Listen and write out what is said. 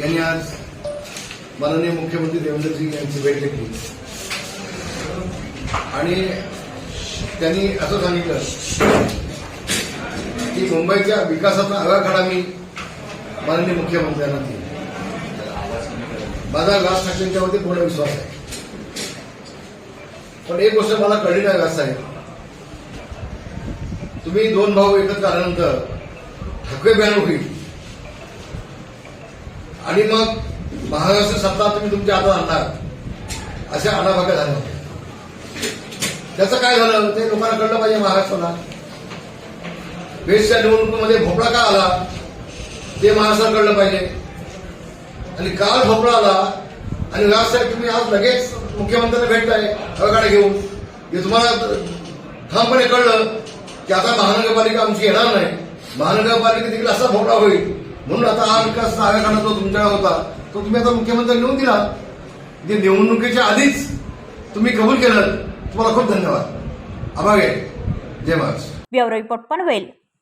यांनी आज माननीय मुख्यमंत्री देवेंद्रजी यांची भेट घेतली. आणि त्यांनी असं सांगितलं की मुंबईच्या विकासाचा आराखडा मी माननीय मुख्यमंत्र्यांना दिली माझा राज ठाकरेंच्यावरती पूर्ण विश्वास आहे. पण एक गोष्ट मला कळली नाही राज साहेब. तुम्ही दोन भाऊ एकत्र आल्यानंतर ठाकरे बॅन होईल. आणि मग महाराष्ट्र सत्ता तुम्ही तुमच्या हातात आणणार. अशा आणाभागा झाल्या होत्या. त्याचं काय झालं? ते लोकांना कळलं पाहिजे महाराष्ट्राला. बेस्टच्या निवडणुकीमध्ये भोपळा का आला? ते महाराष्ट्राला कळलं पाहिजे. आणि काल भोपळा आला. आणि राजसाहेब तुम्ही आज लगेच मुख्यमंत्र्यांना भेटताय आघाडी घेऊन. हे तुम्हाला ठामपणे कळलं की आता महानगरपालिका आमची येणार नाही. महानगरपालिका देखील असा भोपळा होईल. म्हणून आता हा विकास आराखडा जो तुमच्याकडे होता तो तुम्ही आता मुख्यमंत्री नेऊन दिला. जे निवडणुकीच्या आधीच तुम्ही कबूल केलं. तुम्हाला खूप धन्यवाद. अभागे आहे. जय महाराज. Bureau report Panvel.